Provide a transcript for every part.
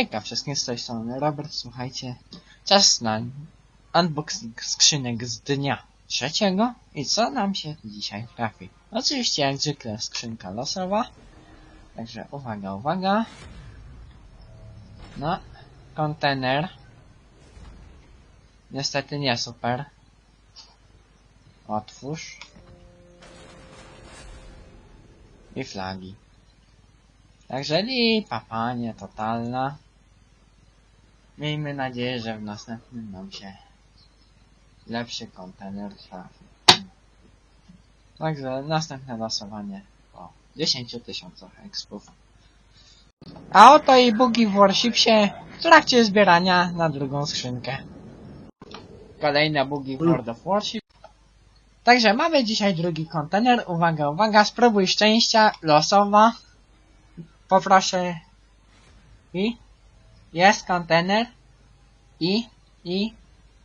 Hejka wszystkim z tej strony Robert, słuchajcie. Czas na unboxing skrzynek z dnia trzeciego i co nam się dzisiaj trafi. Oczywiście jak zwykle skrzynka losowa. Także uwaga, uwaga. No, kontener. Niestety nie super. Otwórz. I flagi. Także lipa, panie, totalna. Miejmy nadzieję, że w następnym nam się lepszy kontener trafi. Także następne losowanie o 10 tysiącach expów. A oto i bugi w Warshipsie w trakcie zbierania na drugą skrzynkę. Kolejne bugi w World of Warship. Także mamy dzisiaj drugi kontener. Uwaga, uwaga, spróbuj szczęścia, losowa. Poproszę. I? Jest kontener. I? I?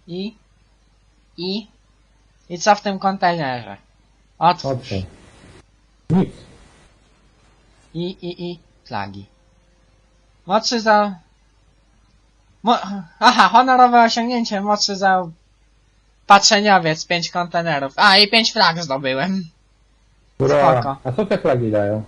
I? I? I co w tym kontenerze? Otwórz. Otwórz. Nic. I, i, i. Flagi. Mocy za... Mo... Aha, honorowe osiągnięcie mocy za... Patrzeniowiec, pięć kontenerów. A, i pięć flag zdobyłem. Ura. Spoko. A co te flagi dają?